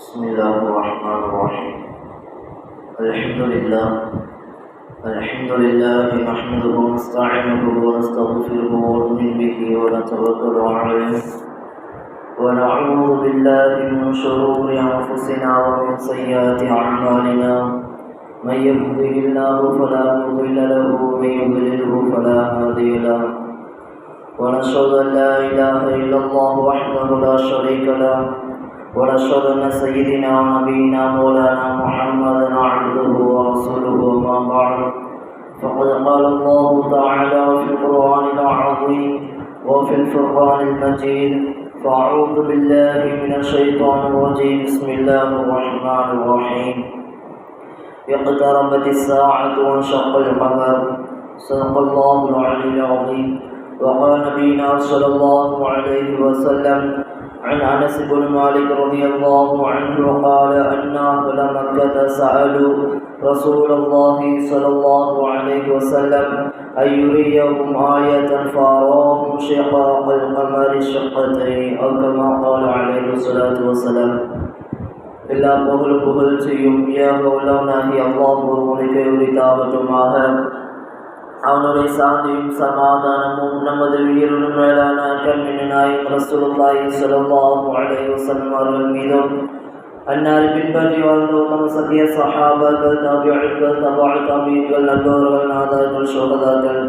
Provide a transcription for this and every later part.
بسم الله الرحمن الرحيم. الحمد لله. الحمد لله نحمده ونستعينه ونستغفره ونؤمن به ونتوكل عليه. ونعوذ بالله من شرور أنفسنا ومن سيئات أعمالنا. من يهده الله فلا مضل له ومن يضلله فلا هادي له. ونشهد أن لا إله إلا الله وحده لا شريك له. ونشهد ان سيدنا ونبينا مولانا محمدا عبده ورسوله وما بعد. فقد قال الله تعالى في القرآن العظيم وفي الفرقان المجيد فأعوذ بالله من الشيطان الرجيم. بسم الله الرحمن الرحيم. اقتربت الساعة وانشق القمر. صدق الله العلي العظيم. وقال نبينا صلى الله عليه وسلم عن انس بن مالك رضي الله عنه قال ان اهل مكه سالوا رسول الله صلى الله عليه وسلم ان يريهم ايه فاراهم شقاق القمر شقتين او كما قال عليه الصلاه والسلام எல்லா புகழும் புகழ்ச்சியும் ஏகவுள்ளவனாகி அல்லாஹ் ஒருவனுக்கு உரித்தாகட்டுமாக அவனுடைய சாந்தியும் சமாதானமும் நமது உயிரினும் மேலான கண்மின் நாயும் ரசூலுல்லாஹி ஸல்லல்லாஹு அலைஹி வஸல்லம் அவர்கள் மீதும் அன்னார் பின்பற்றி வாழ்ந்த உத்தம சத்திய சஹாபாக்கள் தாபியங்கள் தபால் தாபியங்கள் நண்பர்கள் நாதார்கள் சோததாக்கள்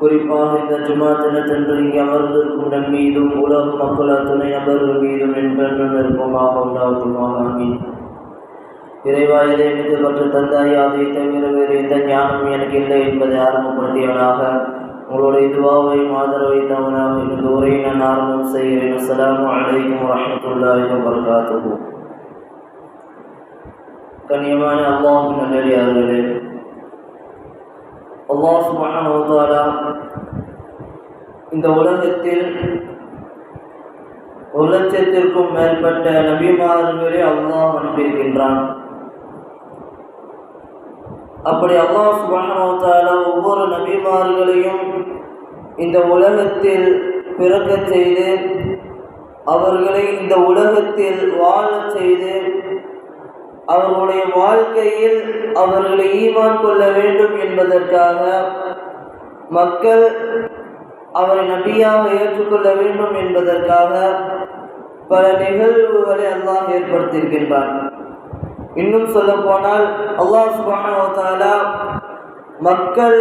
குறிப்பாக இந்த ஜுமா தினத்தன்று இங்கே அமர்ந்திருக்கும் நம் மீதும் உலக மக்கள் அத்துணை நபர்கள் மீதும் என்றென்றும் நெருக்கமாக உண்டாகுமாக ஆமீன். இறைவா இதை எனக்கு கற்று தந்தாய். அதை தவிர வேறு எந்த ஞானம் எனக்கு இல்லை என்பதை ஆரம்பப்படுத்தியவனாக உங்களுடைய இதுவாவை ஆதரவை தவறாக இந்த உரையை நான் ஆரம்பம் செய்கிறேன். அஸ்லாம் அலைக்கும் வரஹ்மத்துல்லாஹி வபரகாத்துஹு. கண்ணியமான அல்லாஹ் நல்லடியார்களே அல்லாஹ் சுப்ஹானஹு இந்த உலகத்தில் ஒரு லட்சத்திற்கும் மேற்பட்ட நபிமார்களை அல்லாஹ் அனுப்பியிருக்கின்றான். அப்படி அல்லாஹ் சுபானோத்தால ஒவ்வொரு நபிமார்களையும் இந்த உலகத்தில் பிறக்க செய்து அவர்களை இந்த உலகத்தில் வாழச் செய்து அவர்களுடைய வாழ்க்கையில் அவர்களை ஈமான் கொள்ள வேண்டும் என்பதற்காக மக்கள் அவரை நபியாக ஏற்றுக்கொள்ள வேண்டும் என்பதற்காக பல நிகழ்வுகளை அல்லாஹ் ஏற்படுத்தியிருக்கின்றான். இன்னும் சொல்ல போனால் அல்லாஹ் சுபானா மக்கள்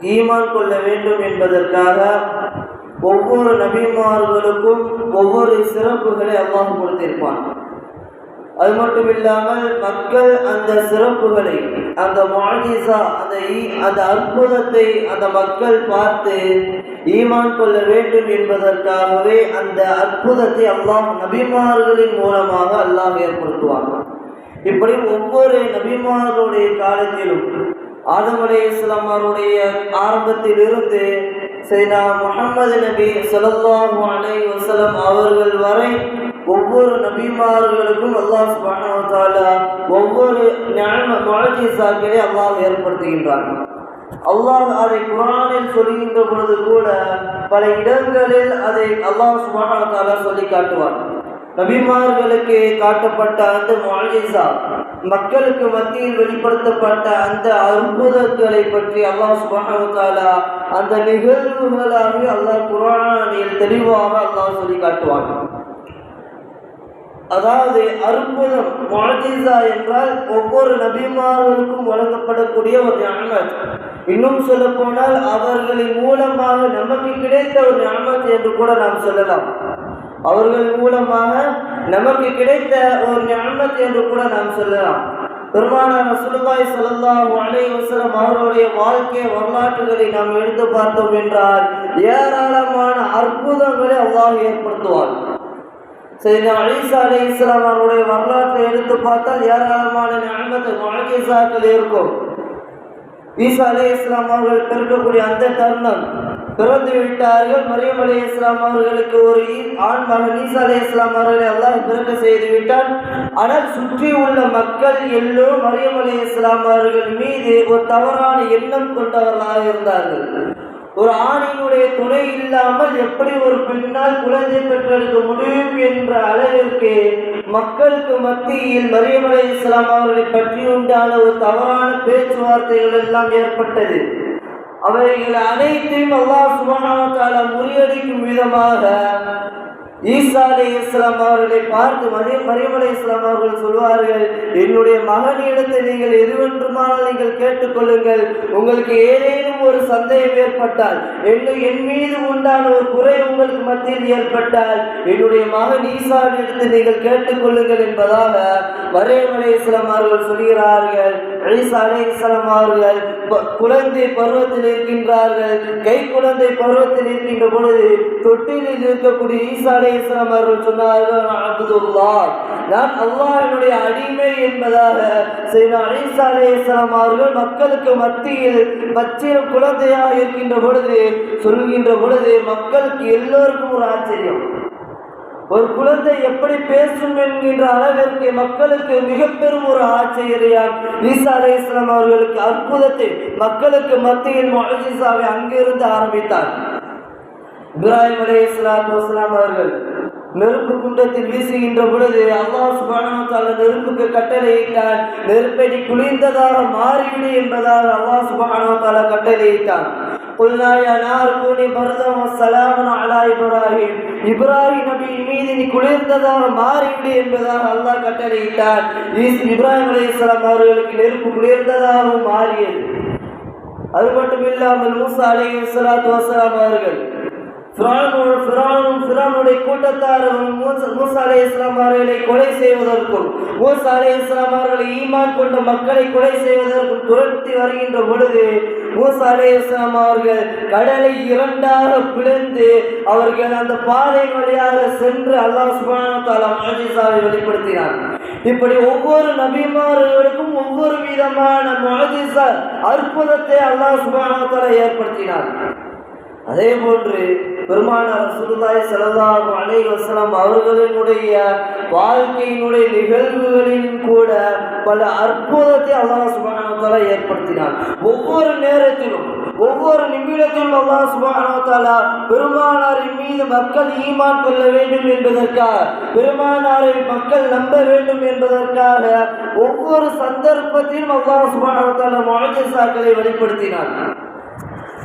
ஈமான் கொள்ள வேண்டும் என்பதற்காக ஒவ்வொரு நபிமார்களுக்கும் ஒவ்வொரு சிறப்புகளை அல்லாஹ் கொடுத்திருப்பான். அது மட்டும் இல்லாமல் மக்கள் அந்த சிறப்புகளை அந்த மாஜிசா அந்த அந்த அற்புதத்தை அந்த மக்கள் பார்த்து ஈமான் கொள்ள வேண்டும் என்பதற்காகவே அந்த அற்புதத்தை அல்லாஹ் நபிமார்களின் மூலமாக அல்லாஹ் ஏற்படுத்துவாங்க இப்படி ஒவ்வொரு நபிமார்களுடைய காலத்திலும் ஆதம் அலே இஸ்லாம் அவருடைய ஆரம்பத்தில் இருந்து சைனா முகமது நபி சலல்லாஹு அலை வசலம் அவர்கள் வரை ஒவ்வொரு நபிமார்களுக்கும் அல்லாஹ் சுபானா ஒவ்வொரு மாஜிசாக்களை அல்லாஹ் ஏற்படுத்துகின்றான். அல்லாஹ் அதை குரானில் சொல்லுகின்ற பொழுது கூட பல இடங்களில் அதை அல்லாஹ் சுபானா சொல்லி காட்டுவார் நபிமார்களுக்கு காட்டப்பட்ட அந்த மாலிசா மக்களுக்கு மத்தியில் வெளிப்படுத்தப்பட்ட அந்த அற்புதங்களை பற்றி அல்லாஹ் சுபானா அந்த நிகழ்வுகளாக அல்லாஹ் குரானில் தெளிவாக அல்லாஹ் சொல்லி காட்டுவாங்க அதாவது அற்புதம் மாஜிசா என்றால் ஒவ்வொரு நபிமார்களுக்கும் வழங்கப்படக்கூடிய ஒரு ஞானத் இன்னும் சொல்ல போனால் அவர்களின் மூலமாக நமக்கு கிடைத்த ஒரு ஞானத் என்று கூட நாம் சொல்லலாம். அவர்கள் மூலமாக நமக்கு கிடைத்த ஒரு ஞானத் என்று கூட நாம் சொல்லலாம். பெருமானார் ரசூலுல்லாஹி ஸல்லல்லாஹு அலைஹி வஸல்லம் அவருடைய வாழ்க்கை வரலாற்றுகளை நாம் எடுத்து பார்த்தோம் என்றால் ஏராளமான அற்புதங்களை அல்லாஹ் ஏற்படுத்துவார் சரி அலிசா அலி இஸ்லாம் அவருடைய வரலாற்றை எடுத்து பார்த்தால் ஏராளமான ஞானத்தை முழகிசாக்கள் இருக்கும். ஈசா அலி இஸ்லாம் அவர்கள் பிறக்கக்கூடிய அந்த தருணம் பிறந்து விட்டார்கள். மரியம் அலி இஸ்லாம் அவர்களுக்கு ஒரு ஆண் மகன் ஈசா அலி இஸ்லாம் அவர்களை அல்லாஹ் பிறக்க செய்து விட்டான். ஆனால் சுற்றி உள்ள மக்கள் எல்லோரும் மரியம் அலி இஸ்லாம் அவர்கள் மீது ஒரு தவறான எண்ணம் கொண்டவர்களாக இருந்தார்கள். ஒரு ஆணினுடைய துணை இல்லாமல் எப்படி ஒரு பெண்ணால் குழந்தை பெற்றெடுக்க முடியும் என்ற அளவிற்கு மக்களுக்கு மத்தியில் மரியம் அலை இஸ்லாம் அவர்களை பற்றி உண்டான ஒரு தவறான பேச்சுவார்த்தைகள் எல்லாம் ஏற்பட்டது. அவைகள் அனைத்தையும் அல்லாஹ் சுபஹானஹு முறியடிக்கும் விதமாக ஈசா அலி இஸ்லாம் அவர்களை பார்த்து மரிய மரியம் அலி இஸ்லாம் அவர்கள் சொல்வார்கள் என்னுடைய மகனிடத்தை நீங்கள் எதுவென்றுமானால் நீங்கள் கேட்டுக்கொள்ளுங்கள். உங்களுக்கு ஏதேனும் ஒரு சந்தேகம் ஏற்பட்டால் என்ன என் மீது உண்டான ஒரு குறை உங்களுக்கு மத்தியில் ஏற்பட்டால் என்னுடைய மகன் ஈசாவிடத்தை நீங்கள் கேட்டுக்கொள்ளுங்கள் என்பதாக மரியம் அலி இஸ்லாம் அவர்கள் சொல்கிறார்கள். ஈசா அலி அவர்கள் குழந்தை பருவத்தில் இருக்கின்றார்கள். கை குழந்தை பருவத்தில் இருக்கின்ற பொழுது தொட்டிலில் இருக்கக்கூடிய ஈசா இஸ்லாம் அவர்கள் சொன்னார்கள் "நான் அப்துல்லாஹ். நான் அல்லாஹ்வினுடைய அடிமை என்பதாக செய்த ஈசா இஸ்லாம் அவர்கள் மக்களுக்கு மத்தியில் பச்சை குழந்தையாக இருக்கின்ற பொழுது சொல்கின்ற பொழுது மக்களுக்கு எல்லோருக்கும் ஒரு ஆச்சரியம். ஒரு குழந்தை எப்படி பேசும் என்கின்ற அளவிற்கு மக்களுக்கு மிக பெரும் ஒரு ஆச்சரியம் ஈசா அலை இஸ்லாம் அவர்களுக்கு அற்புதத்தை மக்களுக்கு மத்தியில் மொழிசாவை அங்கிருந்து ஆரம்பித்தார். இப்ராஹிம் அலே இஸ்லாத் அவர்கள் நெருப்பு குண்டத்தில் வீசுகின்ற பொழுது அல்லாஹ் சுப்ஹானஹு வ தஆலா நெருப்புக்கு கட்டளையிட்டான் நெருப்பை நீ குளிர்ந்ததாக மாறிவிடு என்பதாக அல்லாஹ் சுப்ஹானஹு வ தஆலா கட்டளையிட்டான் قلنا يا نار كوني بردا وسلاما على ابراهيم இப்ராஹிம் நபி மீது நீ குளிர்ந்ததாக மாறிவிடு என்பதாக அல்லாஹ் கட்டளையிட்டான் ஈஸ்- இப்ராஹிம் அலைஹிஸ்ஸலாம் அவர்களுக்கு நெருப்பு குளிர்ந்ததாகவும் மாறியது அது மட்டும் இல்லாமல் மூசா அலைஹி ஸலாத்து வஸலாம் அவர்கள் ஃபிரௌனோடு ஃபிரௌனும் ஃபிரௌனுடைய கூட்டத்தாரும் மூசா மூசா அலைஹிஸ்ஸலாம் அவர்களை கொலை செய்வதற்கும் மூசா அலைஹிஸ்ஸலாம் அவர்களை ஈமான் கொண்ட மக்களை கொலை செய்வதற்கும் துரத்தி வருகின்ற பொழுது மூசா அலைஹிஸ்ஸலாம் அவர்கள் கடலை இரண்டாக பிளந்து அவர்கள் அந்த பாதை வழியாக சென்று அல்லாஹ் சுப்ஹானஹு வ தஆலா முஜிசாவை வெளிப்படுத்தினார் இப்படி ஒவ்வொரு நபிமார்களுக்கும் ஒவ்வொரு விதமான முஜிசா அற்புதத்தை அல்லாஹ் சுப்ஹானஹு வ தஆலா ஏற்படுத்தினார் அதே போன்று பெருமானார் சுருதாய் செலதாகும் அலைஹி வஸல்லம் அவர்களினுடைய வாழ்க்கையினுடைய நிகழ்வுகளிலும் கூட பல அற்புதத்தை அல்லாஹ் சுப்ஹானஹு ஏற்படுத்தினார் ஒவ்வொரு நேரத்திலும் ஒவ்வொரு நிமிடத்திலும் அல்லாஹ் சுப்ஹானஹு பெருமானாரின் மீது மக்கள் ஈமான் கொள்ள வேண்டும் என்பதற்காக பெருமானாரை மக்கள் நம்ப வேண்டும் என்பதற்காக ஒவ்வொரு சந்தர்ப்பத்திலும் அல்லாஹ் சுப்ஹானஹு வ தஆலா வெளிப்படுத்தினார்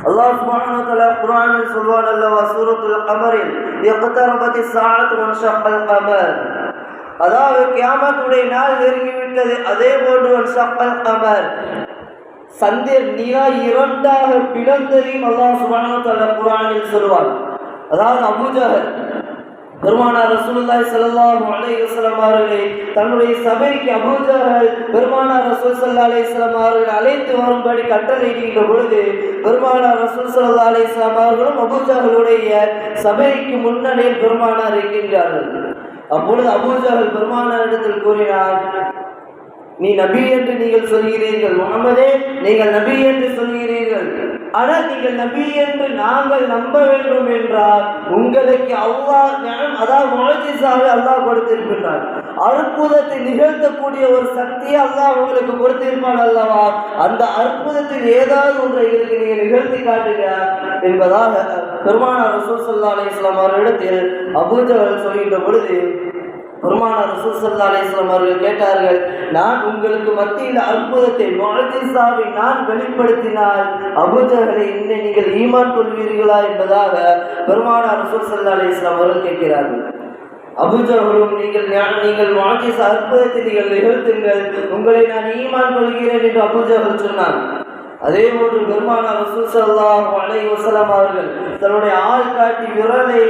அல்லாஹ் சுப்ஹானஹு வ தஆலா குர்ஆனில் சொல்வான் அல்லவா சூரத்துல் கமரில் இக்தரபத்தி ஸாஅத்து வன்ஷக்கல் கமர். அதாவது கியாமத்துடைய நாள் நெருங்கிவிட்டது அதே போன்று வன்ஷக்கல் கமர். சந்திர நிலா இரண்டாக பிளந்ததையும் அல்லாஹ் சுப்ஹானஹு வ தஆலா குர்ஆனில் சொல்வான். அதாவது அபூஜஹல் பெருமானார் ரசூலுல்லாஹி ஸல்லல்லாஹு அலைஹி வஸல்லம் அவர்களை தன்னுடைய சபைக்கு அபூஜஹல் பெருமானார் ரசூல் ஸல்லல்லாஹு அலைஹி வஸல்லம் அவர்கள் அழைத்து வரும்படி கட்டளையிடுகின்ற பொழுது பெருமானார் ரசூல் ஸல்லல்லாஹு அலைஹி வஸல்லம் அவர்களும் அபூஜஹலுடைய சபைக்கு முன்னணியில் பெருமானார் இருக்கின்றார்கள். அப்பொழுது அபூஜஹல் பெருமானாரிடத்தில் கூறினார் நீ நபி என்று நீங்கள் சொல்கிறீர்கள். முகமதே நீங்கள் நபி என்று சொல்கிறீர்கள். ஆனால் நீங்கள் நபி என்று நாங்கள் நம்ப வேண்டும் என்றால் உங்களுக்கு அல்லாஹ் அதாவது முழஜிசாவை அல்லாஹ் கொடுத்திருக்கின்றார் அற்புதத்தை நிகழ்த்தக்கூடிய ஒரு சக்தியை அல்லாஹ் உங்களுக்கு கொடுத்திருப்பான் அல்லவா? அந்த அற்புதத்தில் ஏதாவது ஒன்றை இதற்கு நீங்கள் நிகழ்த்தி காட்டுங்க என்பதாக பெருமானார் ரசூல் சல்லா அலிஸ்லாம் அவர்களிடத்தில் அபூஜவர்கள் சொல்கின்ற பொழுது பெருமானார் ரசூல் அலிஸ்லாம் அவர்கள் கேட்டார்கள் நான் உங்களுக்கு மத்தியில் அற்புதத்தை முஅஜிசாவை நான் வெளிப்படுத்தினால் அபுஜர்களை இன்னை நீங்கள் ஈமான் கொள்வீர்களா? என்பதாக பெருமானார் ரசூல் அலிஸ்லாம் அவர்கள் கேட்கிறார்கள். அபுஜர்களும் நீங்கள் நீங்கள் முஅஜிஸ் அற்புதத்தை நீங்கள் நிகழ்த்துங்கள். உங்களை நான் ஈமான் கொள்கிறேன் என்று அபுஜர்கள் சொன்னார் அதே போன்று பெருமானார் ரசூல் ஸல்லல்லாஹு அவர்கள் தன்னுடைய ஆள் காட்டி விரலை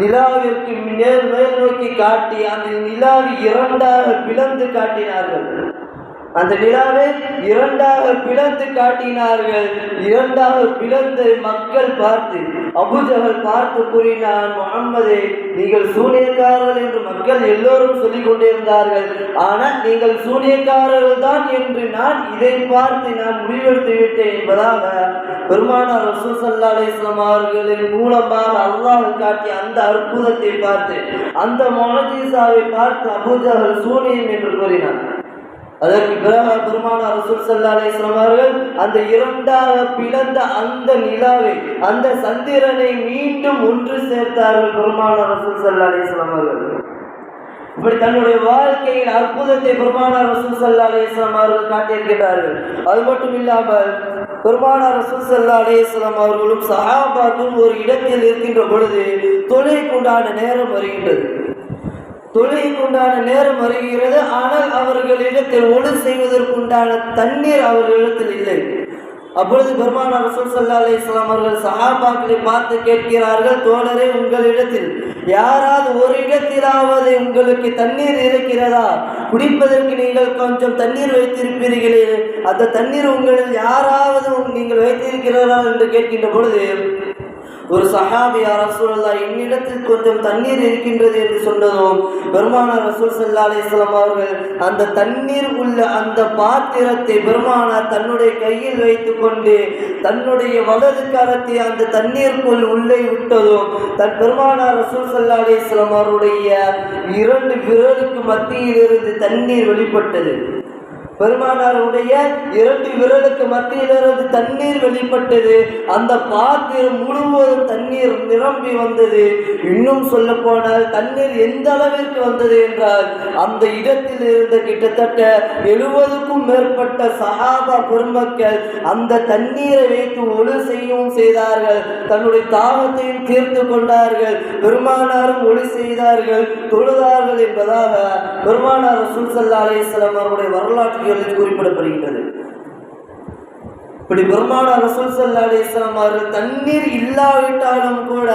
நிலாவிற்கு நேர் மேல் நோக்கி காட்டி அந்த நிலாவை இரண்டாக பிளந்து காட்டினார்கள். அந்த நிலாவை இரண்டாக பிளந்து காட்டினார்கள். இரண்டாக பிளந்து மக்கள் பார்த்து அபுஜகல் பார்த்து கூறினான் முகம்மதே நீங்கள் சூனியக்காரர்கள் என்று மக்கள் எல்லோரும் சொல்லிக் கொண்டிருந்தார்கள். ஆனால் நீங்கள் சூனியக்காரர்கள் தான் என்று நான் இதை பார்த்து நான் முடிவெடுத்து விட்டேன் என்பதாக பெருமானார் ரசூல் அலிஸ்லாம் அவர்களின் மூலமாக அல்லாஹ் காட்டிய அந்த அற்புதத்தை பார்த்து அந்த மொஹஜீசாவை பார்த்து அபூஜகல் சூனியம் என்று கூறினார் அதற்கு பிறகு பெருமான ரசூல் சல்லா அலிஸ்லாம் அந்த இரண்டாக பிளந்த அந்த நிலாவை அந்த சந்திரனை மீண்டும் ஒன்று சேர்த்தார்கள் பெருமான ரசூல் சல்லா அலிஸ்லாம் அவர்கள். இப்படி தன்னுடைய வாழ்க்கையில் அற்புதத்தை பெருமானார் ரசூல் சல்லா அலிஸ்லாம் அவர்கள் காட்டியிருக்கிறார்கள் அது மட்டும் இல்லாமல் பெருமானார் ரசூல் சல்லா அலிஸ்லாம் அவர்களும் சஹாபாக்கும் ஒரு இடத்தில் இருக்கின்ற பொழுது தொழிலுக்குண்டான நேரம் வருகின்றது. தொழுகைக்குண்டான நேரம் வருகிறது. ஆனால் அவர்களிடத்தில் ஒளி செய்வதற்குண்டான தண்ணீர் அவர்களிடத்தில் இல்லை. அப்பொழுது பெருமானார் ரசூல் சல்லா அலிஸ்லாம் அவர்கள் சஹாபாக்களை பார்த்து கேட்கிறார்கள் தோழரே உங்களிடத்தில் யாராவது ஒரு இடத்திலாவது உங்களுக்கு தண்ணீர் இருக்கிறதா? குடிப்பதற்கு நீங்கள் கொஞ்சம் தண்ணீர் வைத்திருப்பீர்களே. அந்த தண்ணீர் உங்களில் யாராவது நீங்கள் வைத்திருக்கிறதா என்று கேட்கின்ற பொழுது ஒரு சஹாபியா ரசூல்லா என்னிடத்தில் கொஞ்சம் தண்ணீர் இருக்கின்றது என்று சொன்னதும் பெருமானார் ரசூல் சல்லா அலிஸ்லாம் அவர்கள் அந்த தண்ணீர் உள்ள அந்த பாத்திரத்தை பெருமானார் தன்னுடைய கையில் வைத்துக்கொண்டு தன்னுடைய வலது காலத்தை அந்த தண்ணீருக்குள் உள்ளே விட்டதும் தன் பெருமானார் ரசூல் சல்லா அலிஸ்லாம் அவருடைய இரண்டு விரலுக்கு மத்தியிலிருந்து தண்ணீர் வெளிப்பட்டது. பெருமானாருடைய இரண்டு விரலுக்கு மத்தியிலிருந்து தண்ணீர் வெளிப்பட்டது. அந்த பாத்திரம் முழுவதும் தண்ணீர் நிரம்பி வந்தது. இன்னும் சொல்ல போனால் தண்ணீர் எந்த அளவிற்கு வந்தது என்றால் அந்த இடத்தில் இருந்த கிட்டத்தட்ட எழுபதுக்கும் மேற்பட்ட சகாபா பெருமக்கள் அந்த தண்ணீரை வைத்து ஒழு செய்யவும் செய்தார்கள். தன்னுடைய தாகத்தையும் தீர்த்து கொண்டார்கள். பெருமானாரும் ஒளி செய்தார்கள் தொழுதார்கள் என்பதாக பெருமானார் சுல்சல்லா அலிஸ்லாம் அவருடைய வரலாற்று செய்திகளில் குறிப்பிடப்படுகின்றது. இப்படி பெருமானார் ரசூல் சல்லா அலிஸ்லாம் அவர்கள் தண்ணீர் இல்லாவிட்டாலும் கூட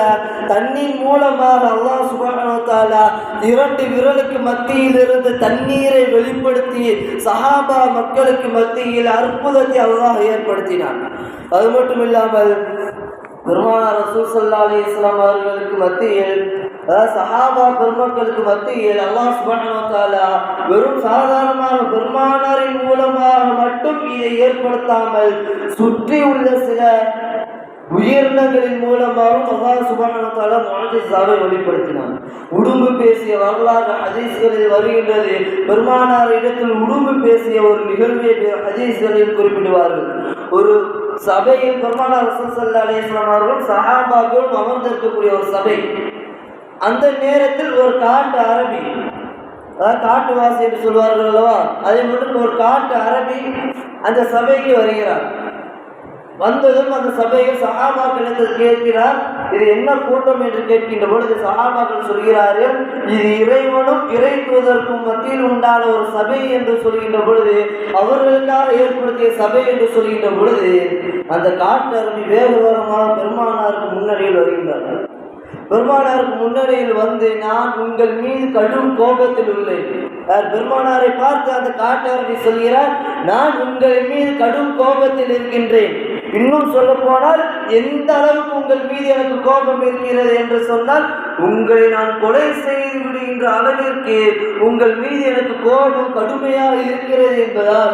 தண்ணீர் மூலமாக அல்லாஹ் சுபானத்தாலா இரண்டு விரலுக்கு மத்தியில் இருந்து தண்ணீரை வெளிப்படுத்தி சஹாபா மக்களுக்கு மத்தியில் அற்புதத்தை அல்லாஹ் ஏற்படுத்தினான். அது மட்டும் இல்லாமல் பெருமானார் ரசூல் சல்லா அலிஸ்லாம் அவர்களுக்கு மத்தியில் சஹாபா பெருமக்களுக்கு மத்தியில் அல்லாஹ் சுபானா வெறும் சாதாரணமாக பெருமானாரின் மூலமாக மட்டும் இதை ஏற்படுத்தாமல் சுற்றி உள்ள சில உயிரினங்களின் மூலமாகவும் அல்லாஹ் சுபானத்தால மாஜிசாவை வெளிப்படுத்தினான். உடும்பு பேசிய வரலாறு ஹதீஸ்களில் வருகின்றது. பெருமானார் இடத்தில் உடும்பு பேசிய ஒரு நிகழ்வை ஹதீஸ்களில் குறிப்பிடுவார்கள். ஒரு சபையில் பெருமானார் ரசூல் சல்லா அலிஸ்லாம் அவர்கள் சஹாபாக்களும் அமர்ந்திருக்கக்கூடிய ஒரு சபை. அந்த நேரத்தில் ஒரு காட்டு அரபி அதாவது காட்டுவாசி என்று சொல்வார்கள் அல்லவா? அதே மட்டும் ஒரு காட்டு அரபி அந்த சபைக்கு வருகிறார். வந்ததும் அந்த சபையில் சகாபாக்களிடத்தில் கேட்கிறார் இது என்ன கூட்டம் என்று கேட்கின்ற பொழுது சகாபாக்கள் சொல்கிறார்கள் இது இறைவனும் இறை தூதற்கும் மத்தியில் உண்டான ஒரு சபை என்று சொல்கின்ற பொழுது அவர்களுக்காக ஏற்படுத்திய சபை என்று சொல்கின்ற பொழுது அந்த காட்டு அரபி வேக வேகமாக பெருமானாருக்கு முன்னணியில் வருகின்றார்கள். பெருமானாருக்கு முன்னணியில் வந்து நான் உங்கள் மீது கடும் கோபத்தில் உள்ளேன். பெருமானாரை பார்த்து அந்த காட்டவரை சொல்கிறார் நான் உங்கள் மீது கடும் கோபத்தில் இருக்கின்றேன். இன்னும் சொல்ல போனால் எந்த அளவுக்கு உங்கள் மீது எனக்கு கோபம் இருக்கிறது என்று சொன்னால் உங்களை நான் கொலை செய்து விடுகின்ற அளவிற்கு உங்கள் மீது எனக்கு கோபம் கடுமையாக இருக்கிறது என்பதாக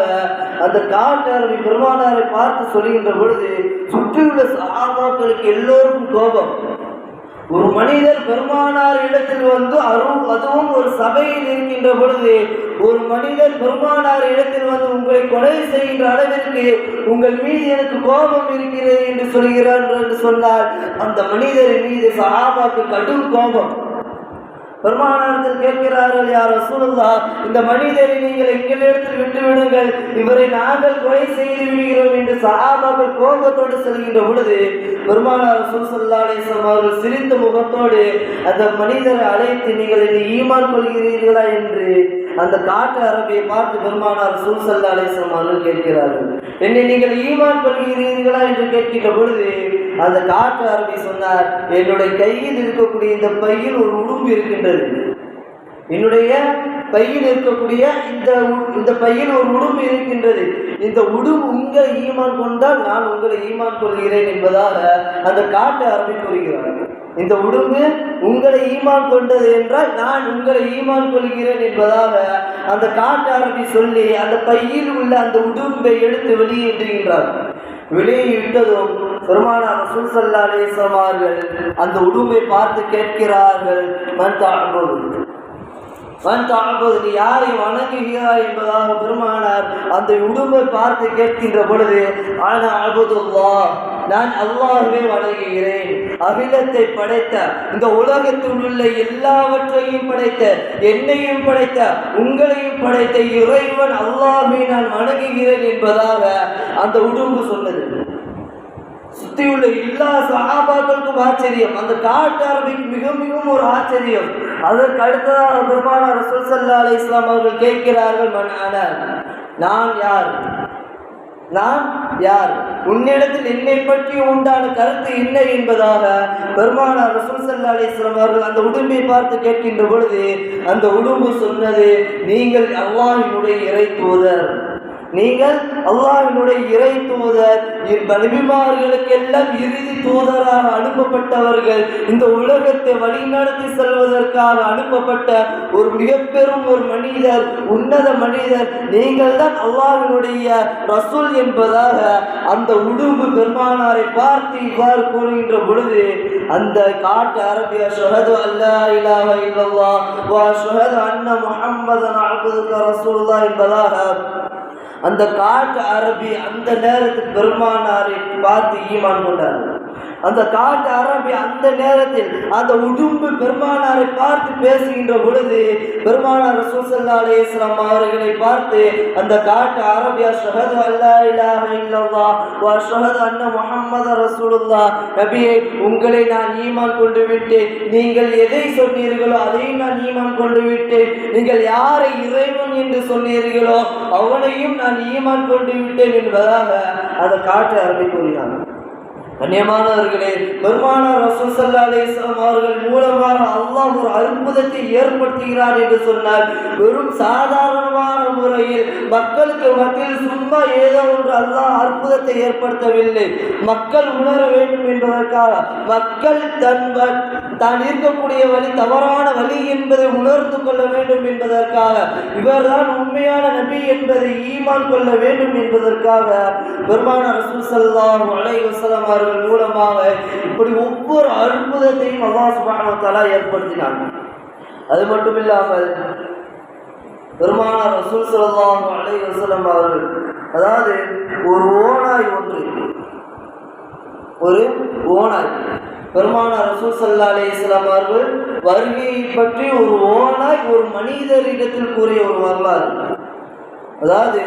அந்த காட்டு பெருமானாரை பார்த்து சொல்கின்ற பொழுது சுற்றியுள்ள சாமாக்களுக்கு எல்லோருக்கும் கோபம். ஒரு மனிதர் பெருமானார் இடத்தில் வந்து அருள் அதுவும் ஒரு சபையில் இருக்கின்ற பொழுது ஒரு மனிதர் பெருமானார் இடத்தில் வந்து உங்களை கொலை செய்கின்ற அளவிற்கு உங்கள் மீது எனக்கு கோபம் இருக்கிறது என்று சொல்கிறார் என்று சொன்னால் அந்த மனிதரின் மீது சஹாபாக்கு கடும் கோபம். பெருமானத்தில் கேட்கிறார்கள் யார் ரசூலுல்லா இந்த மனிதரை நீங்கள் எங்களிடத்தில் விட்டு விடுங்கள். இவரை நாங்கள் கொலை செய்து விடுகிறோம் என்று சஹாபாக்கள் கோபத்தோடு செல்கின்ற பொழுது பெருமானார் ரசூல் அவர்கள் சிரித்த முகத்தோடு அந்த மனிதரை அழைத்து நீங்கள் என்னை ஈமான் கொள்கிறீர்களா? என்று அந்த காட்டு அரபியை பார்த்து பெருமானார் ரசூல் அலிஸ்லாம் அவர்கள் கேட்கிறார்கள். என்னை நீங்கள் ஈமான் கொள்கிறீர்களா? என்று கேட்கின்ற பொழுது அந்த காட்டு அரபி சொன்னார் என்னுடைய கையில் இருக்கக்கூடிய இந்த பையில் ஒரு உடும்பு இருக்கின்றது. என்னுடைய பையில் இருக்கக்கூடிய இந்த இந்த பையில் ஒரு உடும்பு இருக்கின்றது. இந்த உடும்பு உங்களை ஈமான் கொண்டால் நான் உங்களை ஈமான் கொள்கிறேன் என்பதாக அந்த காட்டு அரபி கூறுகிறார். இந்த உடும்பு உங்களை ஈமான் கொண்டது என்றால் நான் உங்களை ஈமான் கொள்கிறேன் என்பதாக அந்த காட்டு அரபி சொல்லி அந்த பையில் உள்ள அந்த உடும்பை எடுத்து வெளியேற்றுகின்றார். வெளியிட்டதும் பெருமானா ரசூல் சல்லா அலேசமார்கள் அந்த உடும்பை பார்த்து கேட்கிறார்கள் மன் தாழ்பது மன் தாழ்பது நீ யாரை வணங்குகிறாய் என்பதாக பெருமானார் அந்த உடும்பை பார்த்து கேட்கின்ற பொழுது ஆனால் அபுதுல்லா நான் அல்லாஹுவே வணங்குகிறேன். அகிலத்தை படைத்த இந்த உலகத்தில் உள்ள எல்லாவற்றையும் படைத்த என்னையும் படைத்த உங்களையும் படைத்த இறைவன் அல்லாமே நான் வணங்குகிறேன் என்பதாக அந்த உடம்பு சொன்னது. சுத்தியுள்ள எல்லா சகாபாக்களுக்கும் ஆச்சரியம். அந்த காட்டு மிக மிகவும் ஒரு ஆச்சரியம். அதற்கு அடுத்ததாக பெருமானார் சுல்சல்லா அலி இஸ்லாம் அவர்கள் கேட்கிறார்கள் நான் யார்? நான் யார்? உன்னிடத்தில் என்னை பற்றி உண்டான கருத்து என்ன என்பதாக பெருமானார் ரசூல் சல்லா அலிஸ்லாம் அவர்கள் அந்த உடும்பை பார்த்து கேட்கின்ற பொழுது அந்த உடும்பு சொன்னது நீங்கள் அல்லாஹினுடைய இறை தூதர். நீங்கள் அல்லாவினுடைய இறை தூதர் நபிமார்களுக்கெல்லாம் இறுதி தூதராக அனுப்பப்பட்டவர்கள் இந்த உலகத்தை வழிநடத்தி செல்வதற்காக அனுப்பப்பட்ட ஒரு மிகப்பெரும் ஒரு மனிதர் உன்னத மனிதர் நீங்கள் தான் அல்லாவினுடைய ரசூல் என்பதாக அந்த உடும்பு பெருமானாரை பார்த்து இவ்வாறு கூறுகின்ற பொழுது அந்த காட்டு அரபிய ஷஹது அல்லா இலாஹ இல்லல்லா வா ஷஹது அன்ன முஹம்மதன் அப்துக ரசூல்லா என்பதாக அந்த காட்டு அரபி அந்த நேரத்தில் பெருமானாரை பார்த்து ஈமான் கொண்டார்கள். அந்த காட்டு அரபி அந்த நேரத்தில் அந்த உடும்பு பெருமானாரை பார்த்து பேசுகின்ற பொழுது பெருமானார் ரசூசல்லா இஸ்லாம் அவர்களை பார்த்து அந்த காட்டு அரபியா ஷஹது அல்லா இலாஹ இல்லல்லாஹ் வா ஷஹது அன்ன முஹம்மது ரசூலுல்லா நபியை உங்களை நான் ஈமான் கொண்டு விட்டேன். நீங்கள் எதை சொன்னீர்களோ அதையும் நான் ஈமான் கொண்டு விட்டேன். நீங்கள் யாரை இறைவன் என்று சொன்னீர்களோ அவனையும் நான் ஈமான் கொண்டு விட்டேன் என்பதாக அந்த காட்டு அரபி கூறினார் கண்ணியமானவர்களே பெருமானார் ரசூல் சல்லா அலிஸ்லாம் அவர்கள் மூலமாக அல்லாஹ் ஒரு அற்புதத்தை ஏற்படுத்துகிறார் என்று சொன்னார் வெறும் சாதாரணமான முறையில் மக்களுக்கு மத்தியில் சும்மா ஏதோ ஒன்று அல்லாஹ் அற்புதத்தை ஏற்படுத்தவில்லை. மக்கள் உணர வேண்டும் என்பதற்காக மக்கள் தன் தான் இருக்கக்கூடிய வழி தவறான வழி என்பதை உணர்ந்து கொள்ள வேண்டும் என்பதற்காக இவர்தான் உண்மையான நபி என்பதை ஈமான் கொள்ள வேண்டும் என்பதற்காக பெருமான ரசூல் சல்லாம் அலை வசலம் அவர்கள் மூலமாக இப்படி ஒவ்வொரு அற்புதத்தையும் அல்லா சுபானத்தாலா ஏற்படுத்தினாங்க அது மட்டும் இல்லாமல் பெருமானார் ரசூல் சல்லாஹ் அலை வசலம் அவர்கள் அதாவது ஒரு ஓனாய் ஒன்று ஒரு ஓனாய் பெருமானார் ரசூல் சல்லா அலி இஸ்லாம் அவர்கள் வருகையை பற்றி ஒரு ஓனாய் ஒரு மனிதரிடத்தில் கூறிய ஒரு வரலாறு. அதாவது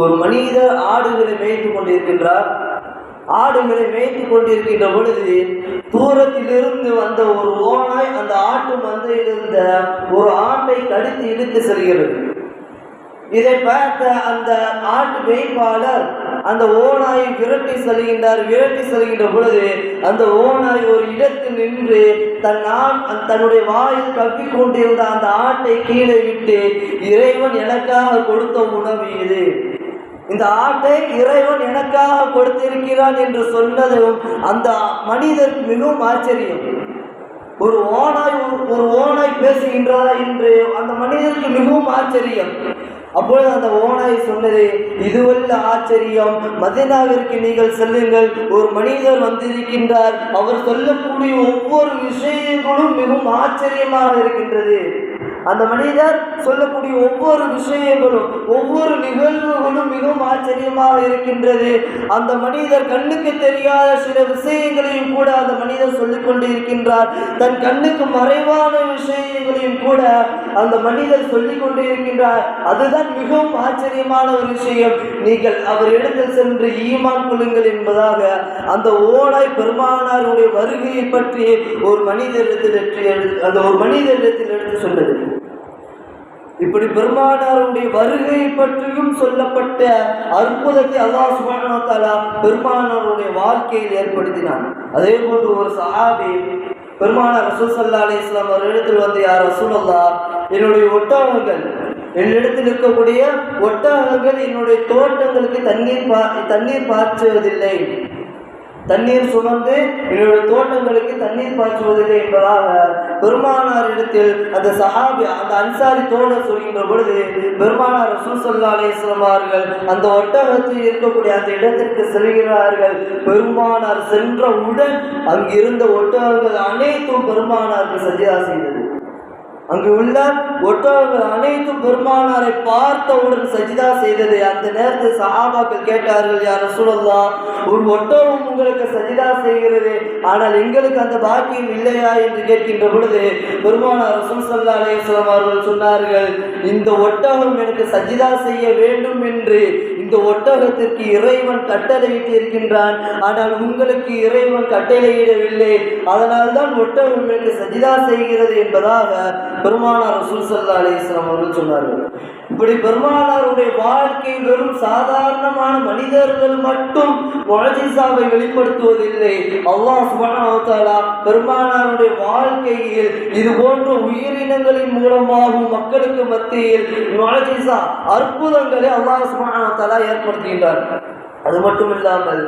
ஒரு மனிதர் ஆடுகளை மேய்த்து கொண்டிருக்கின்றார். ஆடுகளை மேய்த்து கொண்டிருக்கின்ற பொழுது தூரத்திலிருந்து வந்த ஒரு ஓனாய் அந்த ஆட்டு மந்தையில் இருந்த ஒரு ஆட்டை கடித்து இழுத்து செல்கிறது. இதை பார்த்த அந்த ஆட்டு மேய்ப்பாளர் அந்த ஓனாயை விரட்டி செல்கின்றார் விரட்டி செல்கின்ற பொழுது அந்த ஓனாய் ஒரு இடத்தில் நின்று தன் நான் தன்னுடைய வாயில் கப்பிக்கொண்டிருந்த அந்த ஆட்டை கீழே விட்டு இறைவன் எனக்காக கொடுத்த உணவு இது. இந்த ஆட்டை இறைவன் எனக்காக கொடுத்திருக்கிறான் என்று சொன்னதும் அந்த மனிதர் மிகவும் ஆச்சரியம். ஒரு ஓனாய் ஒரு- ஒரு ஓனாய் பேசுகின்றதா என்று அந்த மனிதருக்கு மிகவும் ஆச்சரியம். அப்பொழுது அந்த ஓனாய் சொன்னது இதுவல்ல ஆச்சரியம். மதினாவிற்கு நீங்கள் செல்லுங்கள். ஒரு மனிதர் வந்திருக்கின்றார். அவர் சொல்லக்கூடிய ஒவ்வொரு விஷயங்களும் மிகவும் ஆச்சரியமாக இருக்கின்றது. அந்த மனிதர் சொல்லக்கூடிய ஒவ்வொரு விஷயங்களும் ஒவ்வொரு நிகழ்வுகளும் மிகவும் ஆச்சரியமாக இருக்கின்றது. அந்த மனிதர் கண்ணுக்கு தெரியாத சில விஷயங்களையும் கூட அந்த மனிதர் சொல்லிக் கொண்டு இருக்கின்றார். தன் கண்ணுக்கு மறைவான விஷயங்களையும் கூட அந்த மனிதர் சொல்லிக் கொண்டு இருக்கின்றார். அதுதான் மிகவும் ஆச்சரியமான ஒரு விஷயம். நீங்கள் அவர் இடத்தில் சென்று ஈமான் கொள்ளுங்கள் என்பதாக அந்த ஓடாய் பெருமானாருடைய வருகையை பற்றி ஒரு மனிதரிடத்தில் எடுத்து அந்த ஒரு மனிதரிடத்தில் எடுத்து சொன்னது. இப்படி பெருமானாருடைய வருகை பற்றியும் சொல்லப்பட்ட அற்புதத்தை அல்லாஹ் சுபானா பெருமானாருடைய வாழ்க்கையில் ஏற்படுத்தினான். அதே போன்று ஒரு சஹாபி பெருமானார் ரசூல் ஸல்லல்லாஹு அலைஹி வஸல்லம் அவரிடத்தில் வந்து யார் ரசூலுல்லாஹ் என்னுடைய ஒட்டகங்கள் என்னிடத்தில் இருக்கக்கூடிய ஒட்டகங்கள் என்னுடைய தோட்டங்களுக்கு தண்ணீர் பா தண்ணீர் பாய்ச்சுவதில்லை. தண்ணீர் சுமந்து என்னுடைய தோட்டங்களுக்கு தண்ணீர் பாய்ச்சுவதில்லை என்பதாக பெருமானாரிடத்தில் அந்த சஹாபி அந்த அன்சாரி தோழர் சொல்கின்ற பொழுது பெருமானார் ரசூல் ஸல்லல்லாஹு அவர்கள் அந்த ஒட்டகத்தில் இருக்கக்கூடிய அந்த இடத்திற்கு செல்கிறார்கள். பெருமானார் சென்றவுடன் அங்கிருந்த ஒட்டகங்கள் அனைத்தும் பெருமானாருக்கு சஜிதா செய்தது. அங்கு உள்ள ஒட்டகங்கள் அனைத்தும் பெருமானாரை பார்த்தவுடன் சஜிதா செய்தது அந்த நேரத்தில் சஹாபாக்கள் கேட்டார்கள் யார் சூழல்லா ஒரு ஒட்டகம் உங்களுக்கு சஜிதா செய்கிறது ஆனால் எங்களுக்கு அந்த பாக்கியம் இல்லையா? என்று கேட்கின்ற பொழுது பெருமானார் ரசூல் சல்லா அலேஸ்லாம் அவர்கள் சொன்னார்கள் இந்த ஒட்டகம் எனக்கு சஜிதா செய்ய வேண்டும் என்று. இந்த ஒட்டகத்திற்கு இறைவன் கட்டளையிட்டு இருக்கின்றான் ஆனால் உங்களுக்கு இறைவன் கட்டளையிடவில்லை. அதனால்தான் ஒட்டகம் எனக்கு சஜிதா செய்கிறது என்பதாக பெருமானார் ரசூல் சல்லா அலிஸ்லாம் அவர்கள் சொன்னார்கள். இப்படி பெருமானாருடைய வாழ்க்கை வெறும் சாதாரணமான மனிதர்கள் மட்டும் முழஜிசாவை வெளிப்படுத்துவதில்லை. அல்லாஹ் சுபானா பெருமானாருடைய வாழ்க்கையில் இது போன்ற உயிரினங்களின் மூலமாகவும் மக்களுக்கு மத்தியில் முழஜிசா அற்புதங்களை அல்லாஹ் சுபானா ஏற்படுத்துகின்றார். அது மட்டும் இல்லாமல்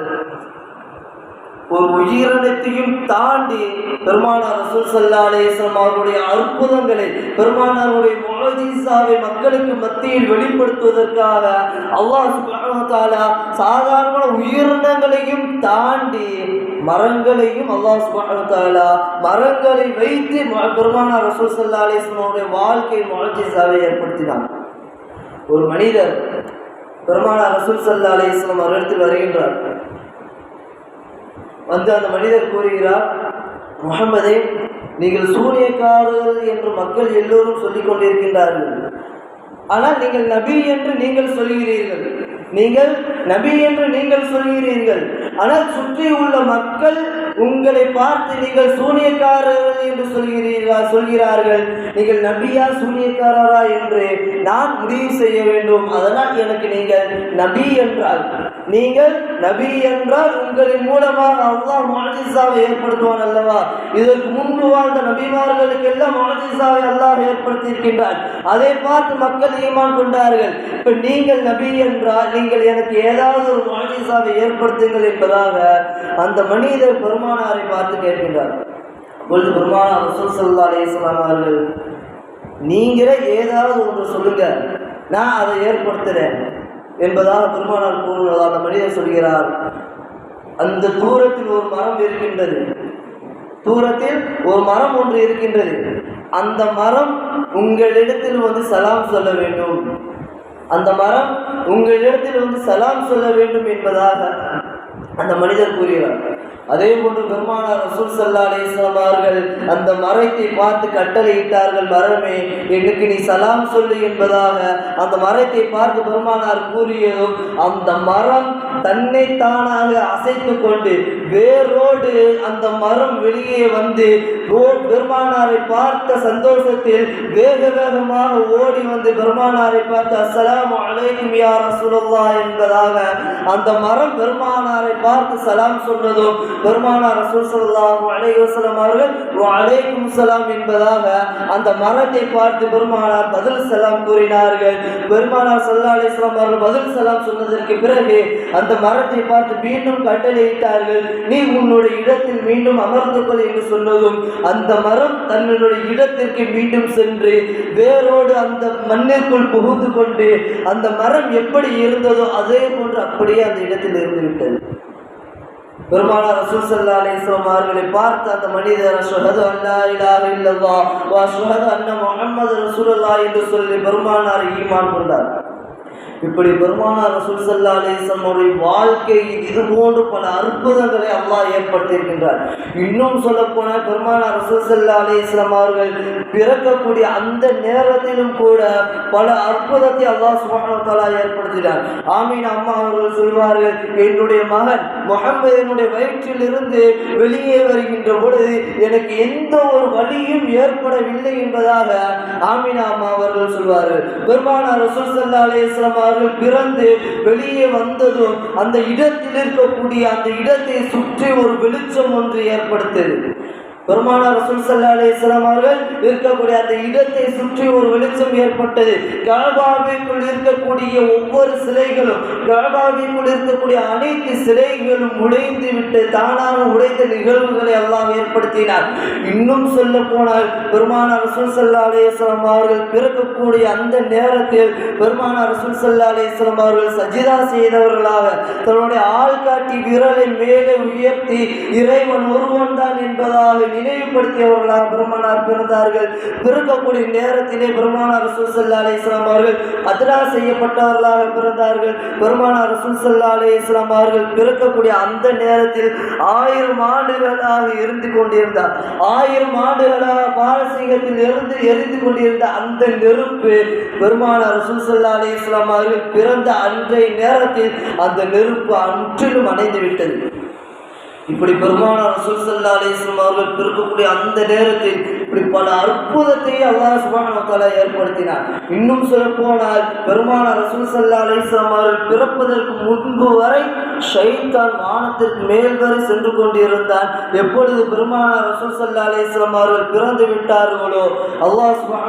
ஒரு உயிரினத்தையும் தாண்டி பெருமானார் ரசூல் சல்லா அலேஸ்லாம் அவருடைய அற்புதங்களை பெருமானாருடைய முழஜிசாவை மக்களுக்கு மத்தியில் வெளிப்படுத்துவதற்காக அல்லாஹ் சுப்ஹானஹு சாதாரண உயிரினங்களையும் தாண்டி மரங்களையும் அல்லாஹ் சுப்ஹானஹு மரங்களை வைத்து ம- பெருமானார் ரசூல் சல்லா அலேஸ்லாம் அவருடைய வாழ்க்கை முழஜிசாவை ஏற்படுத்தினார். ஒரு மனிதர் பெருமானார் ரசூல் சல்லா அலேஸ்லாம் அவரிடத்தில் வருகின்றார். வந்து அந்த மனிதர் கூறுகிறார் முகமதே நீங்கள் சூரியக்காரர் என்று மக்கள் எல்லோரும் சொல்லிக் கொண்டிருக்கின்றார்கள். ஆனால் நீங்கள் நபி என்று நீங்கள் சொல்கிறீர்கள். நீங்கள் நபி என்று நீங்கள் சொல்கிறீர்கள். ஆனால் சுற்றி உள்ள மக்கள் உங்களை பார்த்து நீங்கள் சூனியக்காரர்கள் என்று சொல்கிறீர்கள்? சொல்கிறார்கள். நீங்கள் நபியா சூனியக்காரரா என்று நான் முடிவு செய்ய வேண்டும். அதனால் எனக்கு நீங்கள் நபி என்றால் நீங்கள் நபி என்றால் உங்களின் மூலமாக அல்லாஹ் மாஜிசாவை ஏற்படுத்துவான் அல்லவா? இதற்கு முன்பு வாழ்ந்த நபிமார்களுக்கு எல்லாம் மாஜிசாவை அல்லாஹ் ஏற்படுத்தியிருக்கின்றான். அதை பார்த்து மக்கள் ஈமான் கொண்டார்கள். இப்ப நீங்கள் நபி என்றால் நீங்கள் எனக்கு ஏதாவது ஒரு மாஜிசாவை ஏற்படுத்துங்கள் சொல்வதாக அந்த மனிதர் பெருமானாரை பார்த்து கேட்கின்றார். அப்பொழுது பெருமானார் ரசூல் ஸல்லல்லாஹு அலைஹி அவர்கள் நீங்களே ஏதாவது ஒன்று சொல்லுங்க நான் அதை ஏற்படுத்துகிறேன் என்பதாக பெருமானார் கூறுவதாக அந்த மனிதர் சொல்கிறார் அந்த தூரத்தில் ஒரு மரம் இருக்கின்றது. தூரத்தில் ஒரு மரம் ஒன்று இருக்கின்றது. அந்த மரம் உங்களிடத்தில் வந்து சலாம் சொல்ல வேண்டும். அந்த மரம் உங்களிடத்தில் வந்து சலாம் சொல்ல வேண்டும் என்பதாக அந்த மனிதர் கூறுகிறார் அதே போன்று பெருமானார் ரசூல் சல்லா அலிஸ்லாம் அவர்கள் அந்த மரத்தை பார்த்து கட்டளையிட்டார்கள் மரமே எனக்கு நீ சலாம் சொல்லு என்பதாக அந்த மரத்தை பார்த்து பெருமானார் கூறியதும் அந்த மரம் தன்னை தானாக அசைத்து கொண்டு வேரோடு அந்த மரம் வெளியே வந்து பெருமானாரை பார்த்த சந்தோஷத்தில் வேக வேகமாக ஓடி வந்து பெருமானாரை பார்த்து அஸ்லாம் அலைக்கும் யார் ரசூலுல்லாஹ் என்பதாக அந்த மரம் பெருமானாரை பார்த்து சலாம் சொன்னதும் பெருமானார் ரசூல் ஸல்லல்லாஹு அலைஹி அவர்கள் அலைக்கும் சலாம் என்பதாக அந்த மரத்தை பார்த்து பெருமானார் பதில் சலாம் கூறினார்கள். பெருமானார் சல்லா அலிஸ்லாம் அவர்கள் பதில் சலாம் சொன்னதற்கு பிறகு அந்த மரத்தை பார்த்து மீண்டும் கட்டளையிட்டார்கள். நீ உன்னுடைய இடத்தில் மீண்டும் அமர்ந்து கொள் என்று சொன்னதும் அந்த மரம் தன்னுடைய இடத்திற்கு மீண்டும் சென்று வேரோடு அந்த மண்ணிற்குள் புகுந்து கொண்டு அந்த மரம் எப்படி இருந்ததோ அதே போன்று அப்படியே அந்த இடத்தில் இருந்து விட்டது. பெருமான ரசூல் ஸல்லல்லாஹு அலைஹி வஸல்லம் அவர்களை பார்த்து அந்த மனிதர் அஷ்ஹது அல்லா இலாஹ இல்லவா வா அஷ்ஹது அன்ன முஹம்மது ரசூலுல்லாஹ் என்று சொல்லி பெருமானார் ஈமான் கொண்டார். இப்படி பெருமானார் ரசூல் ஸல்லல்லாஹு அலைஹி அவருடைய வாழ்க்கையில் இது போன்று பல அற்புதங்களை அல்லாஹ் ஏற்படுத்தியிருக்கின்றார். இன்னும் சொல்லப்போனால் பெருமானார் ரசூல் ஸல்லல்லாஹு அலைஹி அவர்கள் பிறக்கக்கூடிய அந்த நேரத்திலும் கூட பல அற்புதத்தை அல்லாஹ் சுப்ஹானஹு வ ஏற்படுத்தினார். ஆமீன் அம்மா அவர்கள் சொல்வார்கள் என்னுடைய மகன் முகம்மதினுடைய வயிற்றிலிருந்து வெளியே வருகின்ற பொழுது எனக்கு எந்த ஒரு வழியும் ஏற்படவில்லை என்பதாக ஆமினாமா அவர்கள் சொல்வார்கள். பெருமானார் ரசூல் ஸல்லல்லாஹு அவர்கள் பிறந்து வெளியே வந்ததும் அந்த இடத்தில் இருக்கக்கூடிய அந்த இடத்தை சுற்றி ஒரு வெளிச்சம் ஒன்று ஏற்படுத்தது. பெருமானார் ரசூல் ஸல்லல்லாஹு அலைஹி வஸல்லம் அவர்கள் இருக்கக்கூடிய அந்த இடத்தை சுற்றி ஒரு வெளிச்சம் ஏற்பட்டது. கபாவிற்குள் இருக்கக்கூடிய ஒவ்வொரு சிலைகளும் கபாவிற்குள் இருக்கக்கூடிய அனைத்து சிலைகளும் உடைந்து விட்டு தானாக உடைந்த நிகழ்வுகளை எல்லாம் ஏற்படுத்தினார். இன்னும் சொல்ல போனால் பெருமானார் ரசூல் சல்லா அலேஸ்லாம் அவர்கள் பிறக்கக்கூடிய அந்த நேரத்தில் பெருமானார் ரசூல் சல்லா அலேஸ்லாம் அவர்கள் சஜிதா செய்தவர்களாக தன்னுடைய ஆள்காட்டி விரலை மேலே உயர்த்தி இறைவன் ஒருவன் தான் என்பதாக நினைவுபடுத்தியவர்களாக பெருமானார் பிறந்தார்கள். பிறக்கக்கூடிய நேரத்திலே பெருமானார் ரசூல் சல்லா அலேஸ்லாம் அவர்கள் அதிரா செய்யப்பட்டவர்களாக பிறந்தார்கள். பெருமானார் ரசூல் சல்லா அவர்கள் பிறக்கக்கூடிய அந்த நேரத்தில் ஆயிரம் ஆண்டுகளாக இருந்து கொண்டிருந்தார் ஆயிரம் ஆண்டுகளாக பாரசீகத்தில் இருந்து எரிந்து கொண்டிருந்த அந்த நெருப்பு பெருமானார் ரசூல் சல்லா அவர்கள் பிறந்த அன்றைய நேரத்தில் அந்த நெருப்பு அன்றிலும் அணைந்து விட்டது இப்படி பெருமான ரசூல் சல்லா அலிஸ்லாம் அவர்கள் பிறக்கக்கூடிய அந்த நேரத்தில் இப்படி பல அற்புதத்தை அல்லாஹ் சுபான ஏற்படுத்தினார். இன்னும் சொல்ல போனால் பெருமான ரசூல் சல்லா அலிஸ்லாம் அவர்கள் பிறப்பதற்கு முன்பு வரை ஷைத்தான் வானத்திற்கு மேல் வரை சென்று கொண்டிருந்தான். எப்பொழுது பெருமான ரசூல் சல்லா அலிஸ்லாம் அவர்கள் பிறந்து விட்டார்களோ அல்லாஹ் சுபான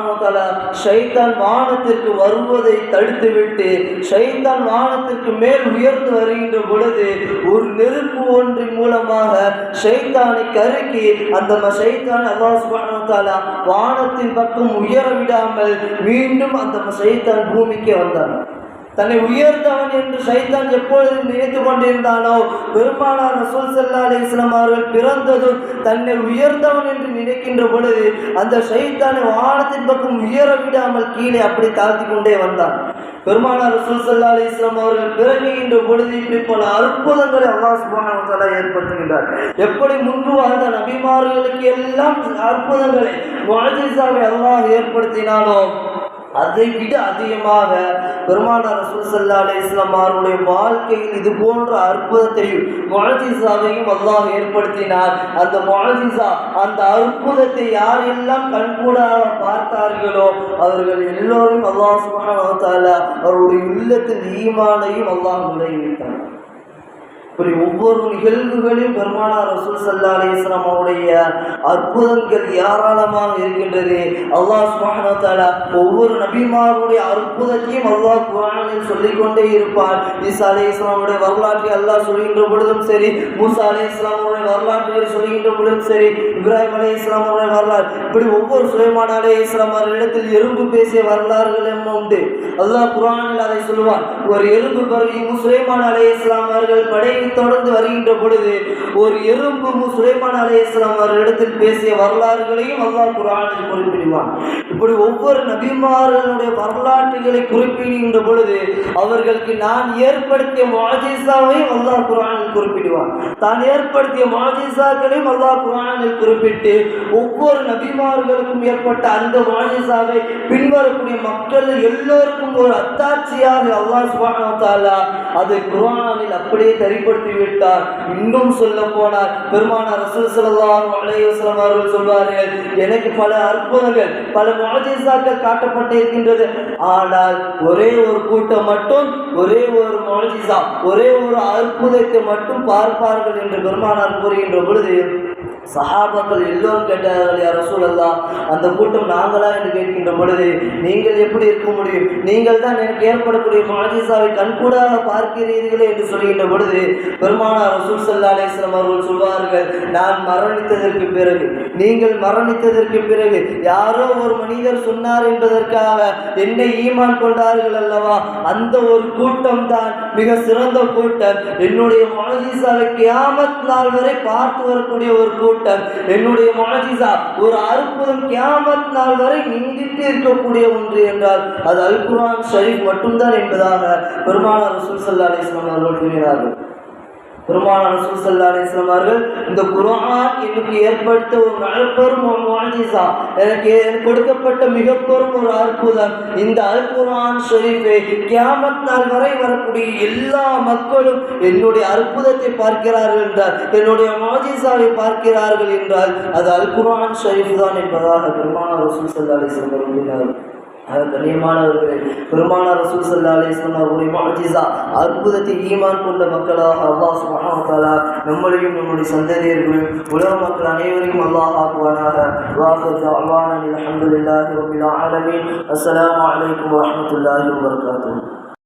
ஷைத்தான் வானத்திற்கு வருவதை தடுத்துவிட்டு ஷைத்தான் வானத்திற்கு மேல் உயர்ந்து வருகின்ற பொழுது ஒரு நெருப்பு ஒன்றின் மூலமாக ஷைத்தானை கருக்கி அந்த ம- ஷைத்தான் அல்லாஹ் சுபான தாலா வானத்தின் பக்கம் உயர விடாமல் மீண்டும் அந்த சைத்தான் பூமிக்கு வந்தான். தன்னை உயர்ந்தவன் என்று சைத்தான் எப்பொழுது நினைத்து கொண்டிருந்தானோ பெருமானார் ரசூல் ஸல்லல்லாஹு அலைஹி அவர்கள் பிறந்ததும் தன்னை உயர்ந்தவன் என்று நினைக்கின்ற பொழுது அந்த ஷைத்தானை வானத்தின் பக்கம் உயர விடாமல் கீழே அப்படி தாழ்த்தி கொண்டே வந்தான். பெருமானார் சுல்சல்லா அலி இஸ்லாம் அவர்கள் பிறகுகின்ற பொழுது இப்படி பல அற்புதங்களை அல்லாஹ் சுபானா ஏற்படுத்துகின்றார். எப்படி முன்பு வாழ்ந்த நபிமார்களுக்கு எல்லாம் அற்புதங்களை முஅஜிஸாவை அல்லாஹ் ஏற்படுத்தினாலும் அதை விட அதிகமாக பெருமானார் ரசூல் சல்லா அலிஸ்லாம் அவருடைய வாழ்க்கையில் இது போன்ற அற்புதத்தையும் முஅஜிஸாவையும் அல்லாஹ் ஏற்படுத்தினார். அந்த முஅஜிஸா அந்த அற்புதத்தை யாரெல்லாம் கண்கூடாக பார்த்தார்களோ அவர்கள் எல்லோரும் அல்லாஹ் சுப்ஹானஹு அவருடைய உள்ளத்தில் ஈமானையும் அல்லாஹ் நுழைவித்தார் இப்படி ஒவ்வொரு நிகழ்வுகளில் பெருமானார் ரசூல் சல்லா அலிஸ்லாம் அவருடைய அற்புதங்கள் ஏராளமாக இருக்கின்றது. அல்லாஹ் சுப்ஹானஹு ஒவ்வொரு நபிமாருடைய அற்புதத்தையும் அல்லாஹ் குரானில் சொல்லிக்கொண்டே இருப்பார். ஈசா அலி இஸ்லாமுடைய வரலாற்றை அல்லாஹ் சொல்கின்ற பொழுதும் சரி மூசா அலி இஸ்லாமுடைய வரலாற்றை சொல்கின்ற பொழுதும் சரி இப்ராஹிம் அலி இஸ்லாமுடைய வரலாறு. இப்படி ஒவ்வொரு சுயமான அலி இஸ்லாம் அவர்களிடத்தில் எறும்பு பேசிய வரலாறுகள் என்ன உண்டு? அல்லாஹ் குரானில் அதை சொல்லுவார் ஒரு எறும்பு பருவி சுயமான அலி இஸ்லாம் அவர்கள் தொடர்ந்து வருகின்ற பொழுது ஒரு எறும்பு மு சுலைமான் அலி இஸ்லாம் அவர்களிடத்தில் பேசிய வரலாறுகளையும் அல்லாஹ் குரானில் குறிப்பிடுவான். இப்படி ஒவ்வொரு நபிமாரனுடைய வரலாற்றுகளை குறிப்பிடுகின்ற பொழுது அவர்களுக்கு நான் ஏற்படுத்திய மாஜிசாவையும் அல்லாஹ் குரானில் குறிப்பிடுவான். தான் ஏற்படுத்திய மாஜிசாக்களையும் அல்லாஹ் குரானில் குறிப்பிட்டு ஒவ்வொரு நபிமார்களுக்கும் ஏற்பட்ட அந்த மாஜிசாவை பின்வரக்கூடிய மக்கள் எல்லோருக்கும் ஒரு அத்தாட்சியாக அல்லாஹ் சுபானா அது குரானில் அப்படியே குர்ஆனில் ஏற்படுத்தி விட்டார் இன்னும் சொல்ல போனார் பெருமானார் ரசூல் ஸல்லல்லாஹு அவர்கள் சொல்வார்கள் எனக்கு பல அற்புதங்கள் பல மொழஜிசாக்கள் காட்டப்பட்டு இருக்கின்றது ஆனால் ஒரே ஒரு கூட்டம் மட்டும் ஒரே ஒரு மொழஜிசா ஒரே ஒரு அற்புதத்தை மட்டும் பார்ப்பார்கள் என்று பெருமானார் கூறுகின்ற பொழுது சஹாபாக்கள் எல்லோரும் கேட்டார்கள் யார் ரசூலல்லா அந்த கூட்டம் நாங்களா? என்று கேட்கின்ற பொழுது நீங்கள் எப்படி இருக்க முடியும்? நீங்கள் தான் எனக்கு ஏற்படக்கூடிய மாஜிசாவை கண்கூடாக பார்க்கிறீர்களே? என்று சொல்கின்ற பொழுது பெருமானார் ரசூல் சல்லா அலிஸ்லாம் அவர்கள் சொல்வார்கள் நான் மரணித்ததற்கு பிறகு நீங்கள் மரணித்ததற்கு பிறகு யாரோ ஒரு மனிதர் சொன்னார் என்பதற்காக என்னை ஈமான் கொண்டார்கள் அல்லவா? அந்த ஒரு கூட்டம் தான் மிக சிறந்த கூட்டம். என்னுடைய மாஜிசாவை கியாமத் நாள் வரை பார்த்து வரக்கூடிய ஒரு கூட்டம். என்னுடைய மாஜிசா ஒரு அற்புதம் கியாமத் நாள் வரை நீண்டிட்டு இருக்கக்கூடிய ஒன்று என்றால் அது அல் குரான் ஷரீஃப் மட்டும்தான் என்பதாக பெருமானார் ரசூல் சல்லா அலிஸ்லாம் அவர்கள் கூறினார்கள். பெருமானார் ரசூல் சல்லா அலிஸ்லாம் அவர்கள் இந்த குர்ஆன் எனக்கு ஏற்படுத்த ஒரு நலப்பெரும் முஅஜிசா எனக்கு எனக்கு கொடுக்கப்பட்ட மிகப்பெரும் ஒரு அற்புதம். இந்த அல் குர்ஆன் ஷரீஃபை கியாமத் நாள் வரை வரக்கூடிய எல்லா மக்களும் என்னுடைய அற்புதத்தை பார்க்கிறார்கள் என்றால் என்னுடைய முஅஜிசாவை பார்க்கிறார்கள் என்றால் அது அல் குர்ஆன் ஷரீஃப் தான் என்பதாக பெருமானார் ரசூல் சல்லா அலிஸ்லாம் அவர்கள் அது கண்ணியமானவர்களே பெருமானார் ரசூல் சல்லா அலிஸ்லாம் அவருடைய மாஜிசா அற்புதத்தை ஈமான் கொண்ட மக்களாக அல்லாஹ் சுப்ஹானஹு வ தஆலா நம்மளையும் நம்முடைய சந்ததியர்களையும் உலக மக்கள் அனைவரையும் அல்லாஹ் ஆக்குவானாக வாஹர் தஅவானா அல்ஹம்துலில்லாஹி ரப்பில் ஆலமீன் அஸ்ஸலாமு அலைக்கும் வரஹ்மத்துல்லாஹி வபரகாத்துஹு